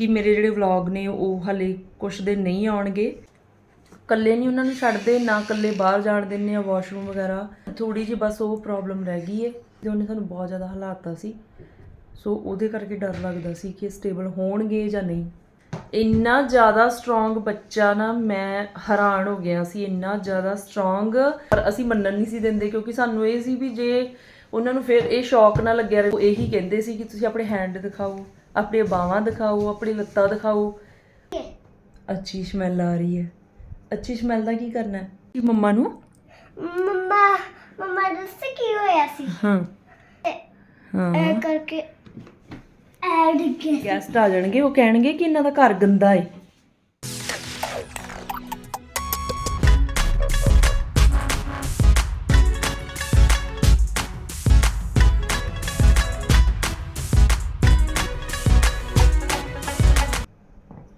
ਕਿ ਮੇਰੇ ਜਿਹੜੇ ਵਲੌਗ ਨੇ ਉਹ ਹਲੇ ਕੁਛ ਦਿਨ ਨਹੀਂ ਆਉਣਗੇ। ਕੱਲੇ ਨਹੀਂ ਉਹਨਾਂ ਨੂੰ ਛੱਡਦੇ, ਨਾ ਕੱਲੇ ਬਾਹਰ ਜਾਣ ਦਿੰਦੇ ਆ ਵਾਸ਼ਰੂਮ ਵਗੈਰਾ। ਥੋੜੀ ਜਿਹੀ ਬਸ ਉਹ ਪ੍ਰੋਬਲਮ ਰਹਿ ਗਈ ਏ ਤੇ ਉਹਨੇ ਸਾਨੂੰ ਬਹੁਤ ਜ਼ਿਆਦਾ ਹਲਾਤਾ ਸੀ। ਸੋ ਉਹਦੇ ਕਰਕੇ ਡਰ ਲੱਗਦਾ ਸੀ ਕਿ ਸਟੇਬਲ ਹੋਣਗੇ ਜਾਂ ਨਹੀਂ। ਇੰਨਾ ਜ਼ਿਆਦਾ ਸਟਰੋਂਗ ਬੱਚਾ ਨਾ ਮੈਂ ਹੈਰਾਨ ਹੋ ਗਿਆ ਸੀ, ਇੰਨਾ ਜ਼ਿਆਦਾ ਸਟਰੋਂਗ ਪਰ ਅਸੀਂ ਮੰਨਣ ਨਹੀਂ ਸੀ ਦਿੰਦੇ ਕਿਉਂਕਿ ਸਾਨੂੰ ਇਹ ਸੀ ਵੀ ਜੇ ਉਹਨਾਂ ਨੂੰ ਫਿਰ ਇਹ ਸ਼ੌਕ ਨਾ ਲੱਗਿਆ ਰਹੇ, ਉਹ ਇਹੀ ਕਹਿੰਦੇ ਸੀ ਕਿ ਤੁਸੀਂ ਆਪਣੇ ਹੈਂਡ ਦਿਖਾਓ। ਆਪਣੀਆਂ ਬਾਹਾਂ ਦਿਖਾਓ ਆਪਣੀ ਲੱਤਾਂ ਦਿਖਾਓ। ਅੱਛੀ ਸਮੈਲ ਆ ਰਹੀ ਹੈ। ਅੱਛੀ ਸਮੈਲ ਦਾ ਕੀ ਕਰਨਾ ਹੈ? ਕਿ ਮੰਮਾ ਨੂੰ? ਮੰਮਾ ਮੰਮਾ ਦੱਸ ਕੀ ਹੋਇਆ ਸੀ? ਹਾਂ। ਹਾਂ। ਐ ਕਰਕੇ ਐਡ ਕੇ ਗੈਸਟ ਆ ਜਾਣਗੇ ਉਹ ਕਹਿਣਗੇ ਕਿ ਇਹਨਾਂ ਦਾ ਘਰ ਗੰਦਾ ਏ।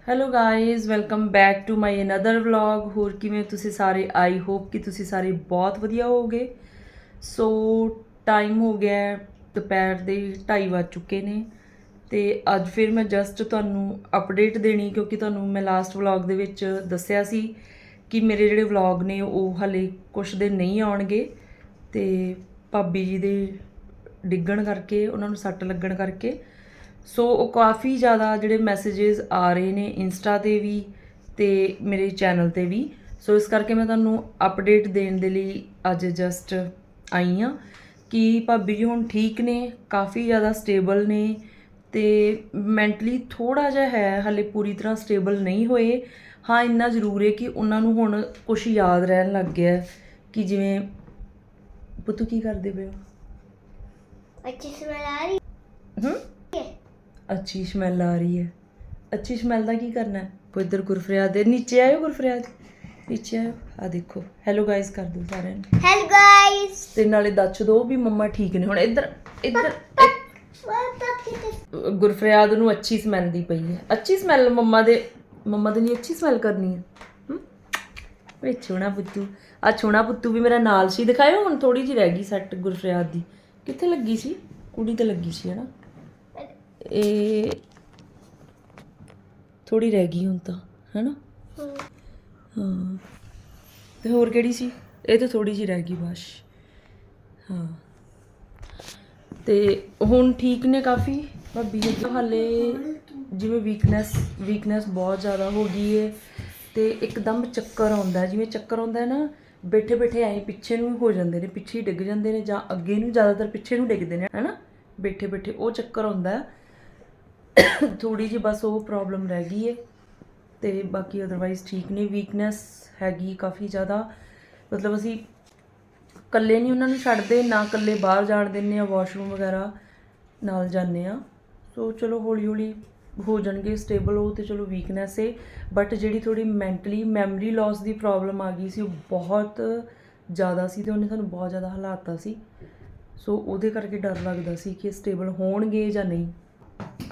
Hello guys welcome back to my another vlog ਹੋਰ ਕਿਵੇਂ ਤੁਸੀਂ ਸਾਰੇ ਆਈ ਹੋਪ ਕਿ ਤੁਸੀਂ ਸਾਰੇ ਬਹੁਤ ਵਧੀਆ ਹੋਵੋਗੇ ਸੋ ਟਾਈਮ ਹੋ ਗਿਆ ਦੁਪਹਿਰ ਦੇ 2:30 ਵੱਜ ਚੁੱਕੇ ਨੇ। ਤੇ ਅੱਜ ਫਿਰ ਮੈਂ ਜਸਟ ਤੁਹਾਨੂੰ ਅਪਡੇਟ ਦੇਣੀ, ਕਿਉਂਕਿ ਤੁਹਾਨੂੰ ਮੈਂ ਲਾਸਟ ਵਲੌਗ ਦੇ ਵਿੱਚ ਦੱਸਿਆ ਸੀ ਕਿ ਮੇਰੇ ਜਿਹੜੇ ਵਲੌਗ ਨੇ, ਉਹ ਹਲੇ ਕੁਝ ਦਿਨ ਨਹੀਂ ਆਉਣਗੇ। ਤੇ ਭਾਬੀ ਜੀ ਦੇ ਡਿੱਗਣ ਕਰਕੇ, ਉਹਨਾਂ ਨੂੰ ਸੱਟ ਲੱਗਣ ਕਰਕੇ ਸੋ ਉਹ ਕਾਫੀ ਜ਼ਿਆਦਾ ਜਿਹੜੇ ਮੈਸੇजेस ਆ ਰਹੇ ਨੇ ਇੰਸਟਾ ਤੇ ਵੀ ਤੇ ਮੇਰੇ ਚੈਨਲ ਤੇ ਵੀ। ਸੋ ਇਸ ਕਰਕੇ ਮੈਂ ਤੁਹਾਨੂੰ ਅਪਡੇਟ ਦੇਣ ਦੇ ਲਈ ਅੱਜ ਜਸਟ ਆਈ ਹਾਂ ਕਿ ਭਾਬੀ ਜੀ ਹੁਣ ਠੀਕ ਨੇ, ਕਾਫੀ ਜ਼ਿਆਦਾ ਸਟੇਬਲ ਨੇ ਤੇ ਮੈਂਟਲੀ ਥੋੜਾ ਜਿਹਾ ਹੈ, ਹਲੇ ਪੂਰੀ ਤਰ੍ਹਾਂ ਸਟੇਬਲ ਨਹੀਂ ਹੋਏ। ਹਾਂ, ਇੰਨਾ ਜ਼ਰੂਰ ਹੈ ਕਿ ਉਹਨਾਂ ਨੂੰ ਹੁਣ ਕੁਝ ਯਾਦ ਰਹਿਣ ਲੱਗ ਗਿਆ ਕਿ ਜਿਵੇਂ, ਪੁੱਤੂ ਕੀ ਕਰਦੇ ਪਏ ਹੋ? ਅੱਛੀ ਸਮੈਲ ਆ ਰਹੀ? ਅੱਛੀ ਸਮੈਲ ਆ ਰਹੀ ਹੈ। ਅੱਛੀ ਸਮੈਲ ਦਾ ਕੀ ਕਰਨਾ ਹੈ? ਇੱਧਰ ਗੁਰਫਰਿਆਦ ਦੇ ਨੀਚੇ ਆਇਓ ਗੁਰਫਰਿਆਦ। ਨੀਚੇ ਆਇਓ। ਆ ਦੇਖੋ। ਹੈਲੋ ਗਾਇਸ ਕਰ ਦਿਓ ਸਾਰਿਆਂ ਨੂੰ। ਹੈਲੋ ਗਾਇਸ ਤੇ ਨਾਲੇ ਦੱਸ ਦੋ ਵੀ ਮੰਮਾ ਠੀਕ ਨੇ। ਹੁਣ ਇੱਧਰ ਇੱਧਰ ਗੁਰਫਰਿਆਦ ਨੂੰ ਅੱਛੀ ਸਮੈਲ ਦੀ ਪਈ ਹੈ। ਅੱਛੀ ਸਮੈਲ ਮੰਮਾ ਦੇ ਮੰਮਾ ਦੇ ਲਈ ਅੱਛੀ ਸਮੈਲ ਕਰਨੀ ਹੈ। ਹੂੰ ਵੇ ਛੋਣਾ ਪੁੱਤੂ। ਆ ਛੋਣਾ ਪੁੱਤੂ ਵੀ ਮੇਰਾ ਨਾਲ ਸੀ। ਦਿਖਾਇਓ ਹੁਣ ਥੋੜੀ ਜਿਹੀ ਰਹਿ ਗਈ ਸੱਟ ਗੁਰਫਰਿਆਦ ਦੀ। ਕਿੱਥੇ ਲੱਗੀ ਸੀ? ਕੁੜੀ ਤੇ ਲੱਗੀ ਸੀ ਹਨਾ? ਇਹ ਥੋੜੀ ਰਹਿ ਗਈ ਹੁਣ ਤਾਂ, ਹੈਨਾ? ਹਾਂ। ਤੇ ਹੋਰ ਕਿਹੜੀ ਸੀ? ਇਹ ਤਾਂ ਥੋੜੀ ਜਿਹੀ ਰਹਿ ਗਈ ਬਸ। ਹਾਂ। ਤੇ ਹੁਣ ਠੀਕ ਨੇ ਕਾਫੀ? ਭਾਬੀ ਜੀ ਤੋਂ ਹਾਲੇ ਜਿਵੇਂ ਵੀਕਨੈਸ ਵੀਕਨੈਸ ਬਹੁਤ ਜ਼ਿਆਦਾ ਹੋ ਗਈ ਹੈ ਤੇ ਇੱਕਦਮ ਚੱਕਰ ਆਉਂਦਾ ਜਿਵੇਂ ਚੱਕਰ ਆਉਂਦਾ ਨਾ ਬੈਠੇ ਬੈਠੇ ਐਂ ਪਿੱਛੇ ਨੂੰ ਹੋ ਜਾਂਦੇ ਨੇ, ਪਿੱਛੇ ਹੀ ਡਿੱਗ ਜਾਂਦੇ ਨੇ ਜਾਂ ਅੱਗੇ ਨੂੰ ਜ਼ਿਆਦਾਤਰ ਪਿੱਛੇ ਨੂੰ ਡਿੱਗਦੇ ਨੇ, ਹੈਨਾ? ਬੈਠੇ ਬੈਠੇ ਉਹ ਚੱਕਰ ਆਉਂਦਾ ਥੋੜੀ ਜਿਹੀ ਬਸ ਉਹ ਪ੍ਰੋਬਲਮ ਰਹਿ ਗਈ ਹੈ ਤੇ ਬਾਕੀ ਅਦਰਵਾਈਜ਼ ਠੀਕ ਨੇ ਵੀਕਨੈਸ ਹੈਗੀ ਕਾਫੀ ਜ਼ਿਆਦਾ। ਮਤਲਬ ਅਸੀਂ ਇਕੱਲੇ ਨਹੀਂ ਉਹਨਾਂ ਨੂੰ ਛੱਡਦੇ, ਨਾ ਇਕੱਲੇ ਬਾਹਰ ਜਾਣ ਦਿੰਦੇ ਆ ਵਾਸ਼ਰੂਮ ਵਗੈਰਾ ਨਾਲ ਜਾਂਦੇ ਆ ਸੋ ਚਲੋ ਹੌਲੀ ਹੌਲੀ ਹੋ ਜਾਣਗੇ ਸਟੇਬਲ ਉਹ ਤੇ ਚਲੋ ਵੀਕਨੈਸ ਹੈ ਬਟ ਜਿਹੜੀ ਥੋੜੀ ਮੈਂਟਲੀ ਮੈਮਰੀ ਲਾਸ ਦੀ ਪ੍ਰੋਬਲਮ ਆ ਗਈ ਸੀ, ਉਹ ਬਹੁਤ ਜ਼ਿਆਦਾ ਸੀ ਤੇ ਉਹਨੇ ਸਾਨੂੰ ਬਹੁਤ ਜ਼ਿਆਦਾ ਹਲਾਤਾ ਸੀ। ਸੋ ਉਹਦੇ ਕਰਕੇ ਡਰ ਲੱਗਦਾ ਸੀ ਕਿ ਸਟੇਬਲ ਹੋਣਗੇ ਜਾਂ ਨਹੀਂ।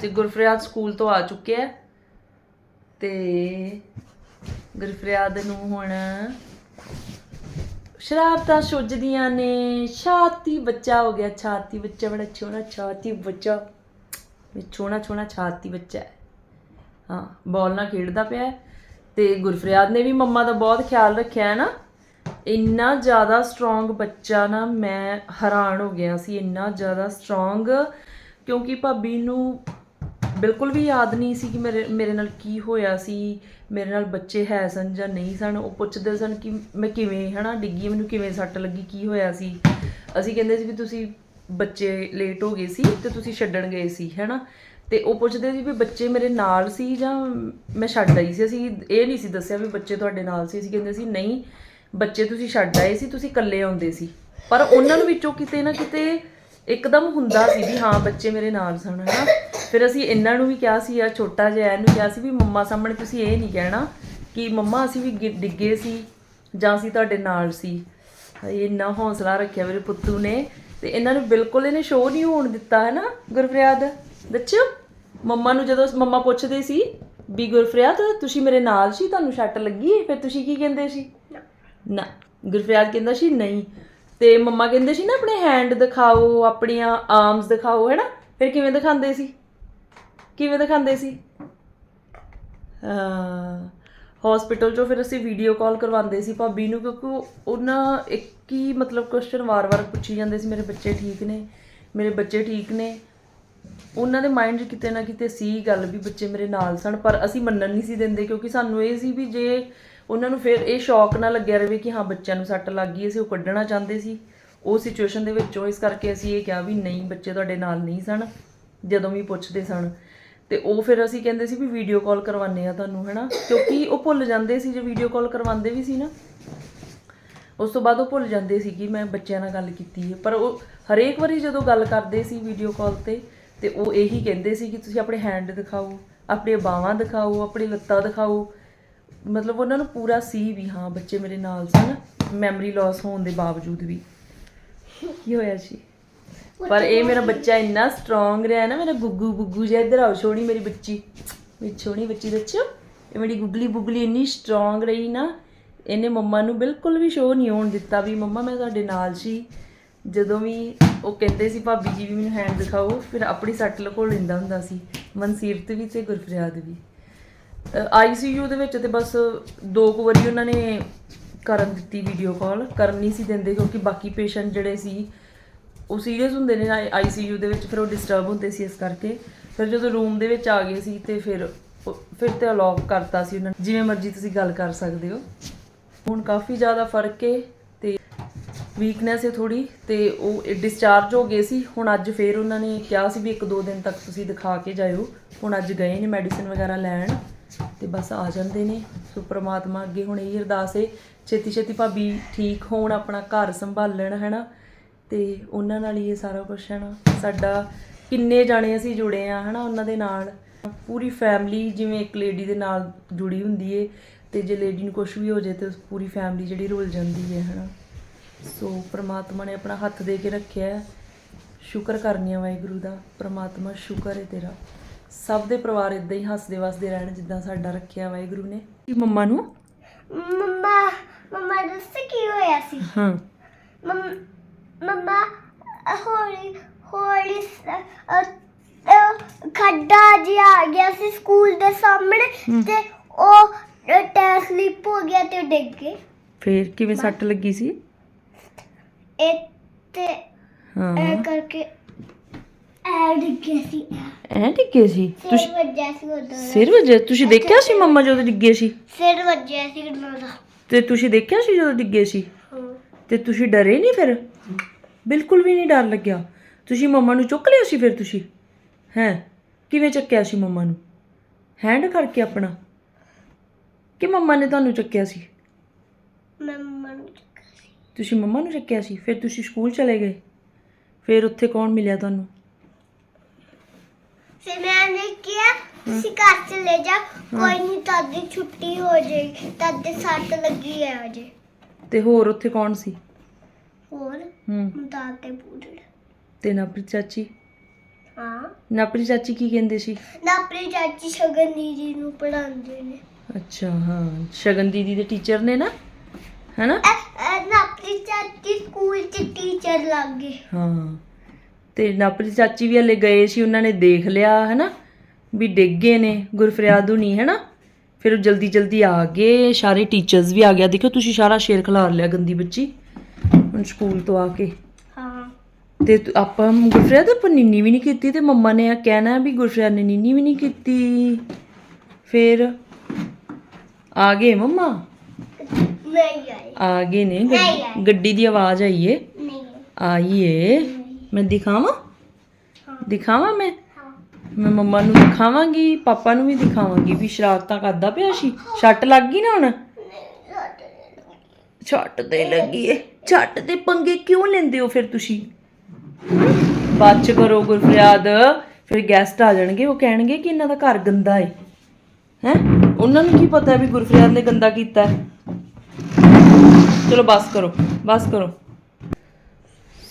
ਤੇ ਗੁਰਫਰਿਆਦ ਸਕੂਲ ਤੋਂ ਆ ਚੁੱਕਿਆ ਹੈ। ਤੇ ਗੁਰਫਰਿਆਦ ਨੂੰ ਹੁਣ ਸ਼ਰਾਰਤਾਂ ਸੁੱਜਦੀਆਂ ਨੇ। ਛਾਤੀ ਬੱਚਾ ਹੋ ਗਿਆ, ਛਾਤੀ ਬੱਚਾ, ਬੜਾ ਛੋਣਾ ਛਾਤੀ ਬੱਚਾ। ਵੀ ਛੋਣਾ ਛੋਣਾ ਛਾਤੀ ਬੱਚਾ ਹੈ। ਹਾਂ, ਬਾਲ ਨਾਲ ਖੇਡਦਾ ਪਿਆ ਹੈ। ਤੇ ਗੁਰਫਰਿਆਦ ਨੇ ਵੀ ਮੰਮਾ ਦਾ ਬਹੁਤ ਖਿਆਲ ਰੱਖਿਆ ਹੈ ਨਾ। ਇੰਨਾ ਜ਼ਿਆਦਾ ਸਟਰੋਂਗ ਬੱਚਾ ਨਾ ਮੈਂ ਹੈਰਾਨ ਹੋ ਗਿਆ ਸੀ। ਇੰਨਾ ਜ਼ਿਆਦਾ ਸਟਰੋਂਗ ਕਿਉਂਕਿ ਭਾਬੀ ਨੂੰ ਬਿਲਕੁਲ ਵੀ ਯਾਦ ਨਹੀਂ ਸੀ ਕਿ ਮੇਰੇ ਮੇਰੇ ਨਾਲ ਕੀ ਹੋਇਆ ਸੀ, ਮੇਰੇ ਨਾਲ ਬੱਚੇ ਹੈ ਸਨ ਜਾਂ ਨਹੀਂ ਸਨ, ਉਹ ਪੁੱਛਦੇ ਸਨ ਕਿ ਮੈਂ ਕਿਵੇਂ, ਹਨਾ, ਡਿੱਗੀ, ਮੈਨੂੰ ਕਿਵੇਂ ਸੱਟ ਲੱਗੀ, ਕੀ ਹੋਇਆ ਸੀ? ਅਸੀਂ ਕਹਿੰਦੇ ਸੀ ਵੀ ਤੁਸੀਂ ਬੱਚੇ ਲੇਟ ਹੋ ਗਏ ਸੀ ਤੇ ਤੁਸੀਂ ਛੱਡਣ ਗਏ ਸੀ, ਹਨਾ? ਤੇ ਉਹ ਪੁੱਛਦੇ ਸੀ ਵੀ ਬੱਚੇ ਮੇਰੇ ਨਾਲ ਸੀ ਜਾਂ ਮੈਂ ਛੱਡ ਆਈ ਸੀ? ਅਸੀਂ ਇਹ ਨਹੀਂ ਸੀ ਦੱਸਿਆ ਵੀ ਬੱਚੇ ਤੁਹਾਡੇ ਨਾਲ ਸੀ। ਅਸੀਂ ਕਹਿੰਦੇ ਸੀ, ਨਹੀਂ, ਬੱਚੇ ਤੁਸੀਂ ਛੱਡ ਆਏ ਸੀ, ਤੁਸੀਂ ਇਕੱਲੇ ਆਉਂਦੇ ਸੀ। ਪਰ ਉਹਨਾਂ ਨੂੰ ਵਿੱਚੋਂ ਕਿਤੇ ਨਾ ਕਿਤੇ ਇੱਕਦਮ ਹੁੰਦਾ ਸੀ ਵੀ ਹਾਂ, ਬੱਚੇ ਮੇਰੇ ਨਾਲ ਸਨ, ਹਨਾ? ਫਿਰ ਅਸੀਂ ਇਹਨਾਂ ਨੂੰ ਵੀ ਕਿਹਾ ਸੀ ਆ ਛੋਟਾ ਜਿਹਾ ਇਹਨੂੰ ਕਿਹਾ ਸੀ ਵੀ ਮੰਮਾ ਸਾਹਮਣੇ ਤੁਸੀਂ ਇਹ ਨਹੀਂ ਕਹਿਣਾ ਕਿ ਮੰਮਾ ਅਸੀਂ ਵੀ ਗਿ- ਡਿੱਗੇ ਸੀ ਜਾਂ ਅਸੀਂ ਤੁਹਾਡੇ ਨਾਲ ਸੀ। ਇਹ ਇੰਨਾ ਹੌਸਲਾ ਰੱਖਿਆ ਮੇਰੇ ਪੁੱਤੂ ਨੇ ਤੇ ਇਹਨਾਂ ਨੂੰ ਬਿਲਕੁਲ ਇਹਨੇ ਸ਼ੋਅ ਨਹੀਂ ਹੋਣ ਦਿੱਤਾ ਹੈ ਨਾ ਗੁਰਫਰਿਆਦ ਦੱਸਿਓ। ਮੰਮਾ ਨੂੰ ਜਦੋਂ ਮੰਮਾ ਪੁੱਛਦੇ ਸੀ ਵੀ ਗੁਰਫਰਿਆਦ ਤੁਸੀਂ ਮੇਰੇ ਨਾਲ ਸੀ ਤੁਹਾਨੂੰ ਛੱਟ ਲੱਗੀ ਹੈ?" ਫਿਰ ਤੁਸੀਂ ਕੀ ਕਹਿੰਦੇ ਸੀ? ਨਾ। ਗੁਰਫਰਿਆਦ ਕਹਿੰਦਾ ਸੀ ਨਹੀਂ। ਤੇ ਮੰਮਾ ਕਹਿੰਦੇ ਸੀ ਨਾ ਆਪਣੇ ਹੈਂਡ ਦਿਖਾਓ ਆਪਣੀਆਂ ਆਰਮਸ ਦਿਖਾਓ ਹੈਨਾ? ਫਿਰ ਕਿਵੇਂ ਦਿਖਾਉਂਦੇ ਸੀ? ਕਿਵੇਂ ਦਿਖਾਉਂਦੇ ਸੀ? ਹਸਪੀਟਲ ਚੋਂ ਫਿਰ ਅਸੀਂ ਵੀਡੀਓ ਕਾਲ ਕਰਵਾਉਂਦੇ ਸੀ ਭਾਬੀ ਨੂੰ ਕਿਉਂਕਿ ਉਹਨਾਂ ਇੱਕ ਹੀ ਮਤਲਬ ਕੁਐਸਚਨ ਵਾਰ-ਵਾਰ ਪੁੱਛੀ ਜਾਂਦੇ ਸੀ, ਮੇਰੇ ਬੱਚੇ ਠੀਕ ਨੇ? ਮੇਰੇ ਬੱਚੇ ਠੀਕ ਨੇ? ਉਹਨਾਂ ਦੇ ਮਾਈਂਡ 'ਚ ਕਿਤੇ ਨਾ ਕਿਤੇ ਸੀ ਗੱਲ ਵੀ ਬੱਚੇ ਮੇਰੇ ਨਾਲ ਸਨ, ਪਰ ਅਸੀਂ ਮੰਨਣ ਨਹੀਂ ਸੀ ਦਿੰਦੇ ਕਿਉਂਕਿ ਸਾਨੂੰ ਇਹ ਸੀ ਵੀ ਜੇ ਉਹਨਾਂ ਨੂੰ ਫਿਰ ਇਹ ਸ਼ੌਕ ਨਾ ਲੱਗਿਆ ਰਹੇ ਕਿ ਹਾਂ, ਬੱਚਿਆਂ ਨੂੰ ਸੱਟ ਲੱਗ ਗਈ, ਅਸੀਂ ਉਹ ਕੱਢਣਾ ਚਾਹੁੰਦੇ ਸੀ। ਉਹ ਸਿਚੁਏਸ਼ਨ ਦੇ ਵਿੱਚੋਂ ਇਸ ਕਰਕੇ ਅਸੀਂ ਇਹ ਕਿਹਾ ਵੀ ਨਹੀਂ, ਬੱਚੇ ਤੁਹਾਡੇ ਨਾਲ ਨਹੀਂ ਸਨ, ਜਦੋਂ ਵੀ ਪੁੱਛਦੇ ਸਨ। ਤੇ ਉਹ ਫਿਰ ਅਸੀਂ ਕਹਿੰਦੇ ਸੀ ਵੀ ਵੀਡੀਓ ਕਾਲ ਕਰਵਾਉਂਦੇ ਆ ਤੁਹਾਨੂੰ, ਹੈਨਾ? ਕਿਉਂਕਿ ਉਹ ਭੁੱਲ ਜਾਂਦੇ ਸੀ ਜੇ ਵੀਡੀਓ ਕਾਲ ਕਰਵਾਉਂਦੇ ਵੀ ਸੀ ਨਾ। ਉਸ ਤੋਂ ਬਾਅਦ ਉਹ ਭੁੱਲ ਜਾਂਦੇ ਸੀ ਕਿ ਮੈਂ ਬੱਚਿਆਂ ਨਾਲ ਗੱਲ ਕੀਤੀ ਹੈ। ਪਰ ਉਹ ਹਰੇਕ ਵਾਰੀ ਜਦੋਂ ਗੱਲ ਕਰਦੇ ਸੀ ਵੀਡੀਓ ਕਾਲ ਤੇ ਤੇ ਉਹ ਇਹੀ ਕਹਿੰਦੇ ਸੀ ਕਿ ਤੁਸੀਂ ਆਪਣੇ ਹੈਂਡ ਦਿਖਾਓ ਆਪਣੇ ਬਾਹਾਂ ਦਿਖਾਓ, ਆਪਣੀ ਲੱਤਾਂ ਦਿਖਾਓ। ਮਤਲਬ ਉਹਨਾਂ ਨੂੰ ਪੂਰਾ ਸੀ ਵੀ ਹਾਂ, ਬੱਚੇ ਮੇਰੇ ਨਾਲ ਸਨ ਮੈਮਰੀ ਲਾਸ ਹੋਣ ਦੇ ਬਾਵਜੂਦ ਵੀ। ਕੀ ਹੋਇਆ ਜੀ? ਪਰ ਇਹ ਮੇਰਾ ਬੱਚਾ ਇੰਨਾ ਸਟਰੋਂਗ ਰਿਹਾ ਨਾ, ਮੇਰਾ ਗੁੱਗੂ ਗੁੱਗੂ ਜਿਹਾ ਇੱਧਰ ਆਓ, ਛੋਣੀ ਮੇਰੀ ਬੱਚੀ। ਮੇਰੀ ਸੋਹਣੀ ਬੱਚੀ ਦੱਸਿਓ, ਇਹ ਮੇਰੀ ਗੁਗਲੀ ਬੁੱਗਲੀ ਇੰਨੀ ਸਟਰੋਂਗ ਰਹੀ ਨਾ, ਇਹਨੇ ਮੰਮਾ ਨੂੰ ਬਿਲਕੁਲ ਵੀ ਸ਼ੋਅ ਨਹੀਂ ਹੋਣ ਦਿੱਤਾ ਵੀ, ਮੰਮਾ, ਮੈਂ ਤੁਹਾਡੇ ਨਾਲ ਸੀ। ਜਦੋਂ ਵੀ ਉਹ ਕਹਿੰਦੇ ਸੀ, ਭਾਬੀ ਜੀ ਵੀ ਮੈਨੂੰ ਹੈਂਡ ਦਿਖਾਓ। ਫਿਰ ਆਪਣੀ ਸੱਟ ਲਕੋ ਲੈਂਦਾ ਹੁੰਦਾ ਸੀ, ਮਨਸੀਰਤ ਵੀ ਤੇ ਗੁਰਫਰਿਆਦ ਵੀ। ਆਈਸੀਯੂ ਦੇ ਵਿੱਚ ਤੇ ਬਸ ਦੋ ਕੁ ਵਾਰੀ ਉਹਨਾਂ ਨੇ ਕਰਨ ਦਿੱਤੀ ਵੀਡੀਓ ਕਾਲ ਕਰਨ ਨਹੀਂ ਸੀ ਦਿੰਦੇ ਕਿਉਂਕਿ ਬਾਕੀ ਪੇਸ਼ੈਂਟ ਜਿਹੜੇ ਸੀ ਉਹ ਸੀਰੀਅਸ ਹੁੰਦੇ ਨੇ ਆਈਸੀਯੂ ਦੇ ਵਿੱਚ, ਫਿਰ ਉਹ ਡਿਸਟਰਬ ਹੁੰਦੇ ਸੀ ਇਸ ਕਰਕੇ। ਫਿਰ ਜਦੋਂ ਰੂਮ ਦੇ ਵਿੱਚ ਆ ਗਏ ਸੀ ਤੇ ਫਿਰ ਫਿਰ ਤੇ ਅਲੌਕ ਕਰਤਾ ਸੀ ਉਹਨਾਂ ਨੇ। ਜਿਵੇਂ ਮਰਜ਼ੀ ਤੁਸੀਂ ਗੱਲ ਕਰ ਸਕਦੇ ਹੋ। ਹੁਣ ਕਾਫੀ ਜ਼ਿਆਦਾ ਫ਼ਰਕ ਹੈ ਤੇ ਵੀਕਨੈਸ ਹੈ ਥੋੜੀ ਤੇ ਉਹ ਡਿਸਚਾਰਜ ਹੋ ਗਏ ਸੀ। ਹੁਣ ਅੱਜ ਫੇਰ ਉਹਨਾਂ ਨੇ ਕਿਹਾ ਸੀ ਵੀ ਇੱਕ ਦੋ ਦਿਨ ਤੱਕ ਤੁਸੀਂ ਦਿਖਾ ਕੇ ਜਾਇਓ। ਹੁਣ ਅੱਜ ਗਏ ਨੇ ਮੈਡੀਸਿਨ ਵਗੈਰਾ ਲੈਣ ਤੇ ਬਸ ਆ ਜਾਂਦੇ ਨੇ। ਸੋ ਪ੍ਰਮਾਤਮਾ ਅੱਗੇ ਹੁਣ ਇਹ ਅਰਦਾਸ ਹੈ ਛੇਤੀ ਛੇਤੀ ਭਾਬੀ ਠੀਕ ਹੋਣ, ਆਪਣਾ ਘਰ ਸੰਭਾਲਣ, ਹੈਨਾ? ਤੇ ਉਹਨਾਂ ਨਾਲ ਹੀ ਇਹ ਸਾਰਾ ਕੁਝ ਹੈ ਨਾ। ਸਾਡਾ ਕਿੰਨੇ ਜਾਣੇ ਅਸੀਂ ਜੁੜੇ ਆ ਹਨਾ ਉਹਨਾਂ ਦੇ ਨਾਲ। ਪੂਰੀ ਫੈਮਿਲੀ ਜਿਵੇਂ ਇੱਕ ਲੇਡੀ ਦੇ ਨਾਲ ਜੁੜੀ ਹੁੰਦੀ ਏ ਤੇ ਜੇ ਲੇਡੀ ਨੂੰ ਕੁਝ ਵੀ ਹੋ ਜਾਏ ਤੇ ਪੂਰੀ ਫੈਮਿਲੀ ਜਿਹੜੀ ਰੁਲ ਜਾਂਦੀ ਹੈ ਹਨਾ। ਸੋ ਪ੍ਰਮਾਤਮਾ ਨੇ ਆਪਣਾ ਹੱਥ ਦੇ ਕੇ ਰੱਖਿਆ। ਸ਼ੁਕਰ ਕਰਨੀ ਆ ਵਾਹਿਗੁਰੂ ਦਾ ਪ੍ਰਮਾਤਮਾ ਸ਼ੁਕਰ ਹੈ ਤੇਰਾ। ਸਭ ਦੇ ਪਰਿਵਾਰ ਇਦਾਂ ਹੀ ਹੱਸਦੇ ਵਸਦੇ ਰਹਿਣ ਜਿੱਦਾਂ ਸਾਡਾ ਰੱਖਿਆ ਵਾਹਿਗੁਰੂ ਨੇ। ਕੀ ਮੰਮਾ ਨੂੰ? ਮੰਮਾ ਮੰਮਾ ਦੱਸ ਕੀ ਹੋਇਆ ਸੀ? ਹਾਂ। ਮੰਮ- ਮੰਮਾ ਹੌਲੀ ਹੌਲੀ ਖੱਡਾ ਜਿਹਾ ਆ ਗਿਆ ਸੀ ਸਕੂਲ ਦੇ ਸਾਹਮਣੇ ਤੇ ਉਹ ਟਾਇਰ ਸਲਿਪ ਹੋ ਗਿਆ ਤੇ ਡਿੱਗ ਗਏ ਫੇਰ ਕਿਵੇਂ ਸੱਟ ਲੱਗੀ ਸੀ? ਇਹ ਤੇ ਹਾਂ। ਇਹ ਕਰਕੇ ਐ ਡਿੱਗ ਗਿਆ ਸੀ। ਐ ਡਿੱਗੇ ਸੀ? ਸਿਰ ਤੁਸੀਂ ਵੱਜਿਆ ਸੀ ਉਦੋਂ ਸਿਰ ਵਜੇ ਤੁਸੀਂ ਦੇਖਿਆ ਸੀ ਮੰਮਾ ਜਦੋਂ ਡਿੱਗੇ ਸੀ? ਸਿਰ ਵੱਜਿਆ ਸੀ ਦਾ ਤੇ ਤੁਸੀਂ ਦੇਖਿਆ ਸੀ ਜਦੋਂ ਡਿੱਗੇ ਸੀ? ਹਾਂ। ਤੇ ਤੁਸੀਂ ਡਰੇ ਨਹੀਂ ਫਿਰ? ਬਿਲਕੁਲ ਵੀ ਨਹੀਂ ਡਰ ਲੱਗਿਆ। ਤੁਸੀਂ ਮੰਮਾ ਨੂੰ ਚੁੱਕ ਲਿਆ ਸੀ ਫਿਰ ਤੁਸੀਂ? ਹੈ? ਕਿਵੇਂ ਚੱਕਿਆ ਸੀ ਮੰਮਾ ਨੂੰ? ਹੈਂਡ ਕਰਕੇ ਆਪਣਾ। ਕਿ ਮੰਮਾ ਨੇ ਤੁਹਾਨੂੰ ਚੱਕਿਆ ਸੀ? ਮੈਂ ਮੰਮਾ ਨੂੰ ਚੱਕਿਆ ਸੀ। ਤੁਸੀਂ ਮੰਮਾ ਨੂੰ ਚੱਕਿਆ ਸੀ? ਫਿਰ ਤੁਸੀਂ ਸਕੂਲ ਚਲੇ ਗਏ? ਫਿਰ ਉੱਥੇ ਕੌਣ ਮਿਲਿਆ ਤੁਹਾਨੂੰ? ਫਿਰ ਮੈਂ ਨੇ ਕਿਹਾ ਘਰ ਚਲੇ ਜਾ ਕੋਈ ਨਹੀਂ ਤੁਹਾਡੀ ਛੁੱਟੀ ਹੋ ਜਾਏਗੀ ਤੁਹਾਡੇ ਸੱਟ ਲੱਗੀ ਹੈ ਅਜੇ। ਤੇ ਹੋਰ ਉੱਥੇ ਕੌਣ ਸੀ? ਹੋਰ ਹੂੰ। ਮੁੰਡਾ ਤੇ ਪੂਰੇ ਤੇ ਨਾਪਰੀ ਚਾਚੀ? ਹਾਂ। ਨਾਪਰੀ ਚਾਚੀ ਕੀ ਕਹਿੰਦੇ ਸੀ? ਨਾ ਆਪਣੀ ਚਾਚੀ ਸ਼ਗਨੀ ਜੀ ਨੂੰ ਪੜਾਉਂਦੇ ਨੇ। ਅੱਛਾ ਹਾਂ। ਸ਼ਗਨ ਦੀਦੀ ਦੇ ਟੀਚਰ ਨੇ ਨਾ? ਹੈਨਾ? ਨਾ ਆਪਣੀ ਚਾਚੀ ਸਕੂਲ ਚ ਟੀਚਰ ਲੱਗ ਗਏ। ਹਾਂ। ਤੇ ਨਾਪਰੀ ਚਾਚੀ ਵੀ ਹਲੇ ਗਏ ਸੀ ਉਹਨਾਂ ਨੇ ਦੇਖ ਲਿਆ ਹੈਨਾ? ਵੀ ਡਿੱਗ ਨੇ ਗੁਰਫਰਿਆਦ ਹੁਣੀ ਹੈਨਾ? ਫਿਰ ਉਹ ਜਲਦੀ ਜਲਦੀ ਆ ਗਏ। ਸਾਰੇ ਟੀਚਰਸ ਵੀ ਆ ਗਿਆ ਦੇਖੋ ਤੁਸੀਂ ਸਾਰਾ ਸ਼ੇਰ ਖਿਲਾਰ ਲਿਆ ਗੰਦੀ ਬੱਚੀ। ਹੁਣ ਸਕੂਲ ਤੋਂ ਆ ਕੇ। ਹਾਂ। ਤੇ ਤੂੰ- ਆਪਾਂ ਗੁਰਫਰਿਆਦ ਆਪਾਂ ਨਿੰਨੀ ਵੀ ਨਹੀਂ ਕੀਤੀ ਤੇ ਮੰਮਾ ਨੇ ਆ ਕਹਿਣਾ ਵੀ ਗੁਰਫਰਿਆਦ ਨੇ ਨਿੰਨੀ ਵੀ ਨਹੀਂ ਕੀਤੀ। ਫਿਰ ਆ ਗਏ ਮੰਮਾ? ਨਹੀਂ ਆਈ ਆ ਗਏ ਨੇ। ਗੱਡੀ- ਨਹੀਂ ਆਏ। ਗੱਡੀ ਦੀ ਆਵਾਜ਼ ਆਈ ਏ। ਨਹੀਂ। ਆਈ ਏ ਮੈਂ ਦਿਖਾਵਾਂ? ਹਾਂ। ਦਿਖਾਵਾਂ ਮੈਂ? ਹਾਂ। ਮੈਂ ਮੰਮਾ ਨੂੰ ਦਿਖਾਵਾਂਗੀ ਪਾਪਾ ਨੂੰ ਵੀ ਦਿਖਾਵਾਂਗੀ ਵੀ ਸ਼ਰਾਰਤਾਂ ਕਰਦਾ ਪਿਆ ਸੀ। ਛੱਟ ਲੱਗ ਗਈ ਨਾ ਹੁਣ? ਛੱਟ ਤੇ ਲੱਗੀ ਏ। ਛੱਟ ਦੇ ਪੰਗੇ ਕਿਉਂ ਲੈਂਦੇ ਹੋ ਫਿਰ ਤੁਸੀਂ? ਬਾਅਦ ਚ ਕਰੋ ਗੁਰਫਰਿਆਦ, ਫਿਰ ਗੈਸਟ ਆ ਜਾਣਗੇ, ਉਹ ਕਹਿਣਗੇ ਕਿ ਇਹਨਾਂ ਦਾ ਘਰ ਗੰਦਾ ਏ। ਹੈ? ਉਹਨਾਂ ਨੂੰ ਕੀ ਪਤਾ ਵੀ ਗੁਰਫਰਿਆਦ ਨੇ ਗੰਦਾ ਕੀਤਾ ਹੈ? ਚਲੋ ਬਸ ਕਰੋ ਬਸ ਕਰੋ।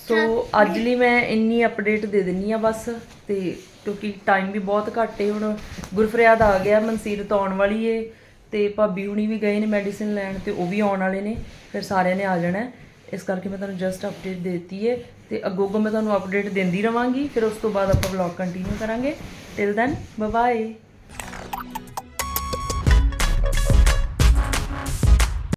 ਸੋ ਅੱਜ ਲਈ ਮੈਂ ਇੰਨੀ ਅਪਡੇਟ ਦੇ ਦਿੰਨੀ ਆ ਬਸ, ਤੇ ਕਿਉਂਕਿ ਟਾਈਮ ਵੀ ਬਹੁਤ ਘੱਟ ਏ, ਹੁਣ ਗੁਰਫਰਿਆਦ ਆ ਗਿਆ ਮਨਸੀਰਤ ਆਉਣ ਵਾਲੀ ਏ, ਤੇ ਭਾਬੀ ਹੁਣੀ ਵੀ ਗਏ ਨੇ ਮੈਡੀਸਿਨ ਲੈਣ, ਤੇ ਉਹ ਵੀ ਆਉਣ ਵਾਲੇ ਨੇ, ਫਿਰ ਸਾਰਿਆਂ ਨੇ ਆ ਜਾਣਾ ਇਸ ਕਰਕੇ ਮੈਂ ਤੁਹਾਨੂੰ ਜਸਟ ਅਪਡੇਟ ਦੇ ਦਿੱਤੀ ਹੈ ਤੇ ਅੱਗੋਂ ਅੱਗੋਂ ਮੈਂ ਤੁਹਾਨੂੰ ਅਪਡੇਟ ਦਿੰਦੀ ਰਵਾਂਗੀ, ਫਿਰ ਉਸ ਤੋਂ ਬਾਅਦ ਆਪਾਂ ਵਲੌਗ ਕੰਟੀਨਿਊ ਕਰਾਂਗੇ। Till then bye bye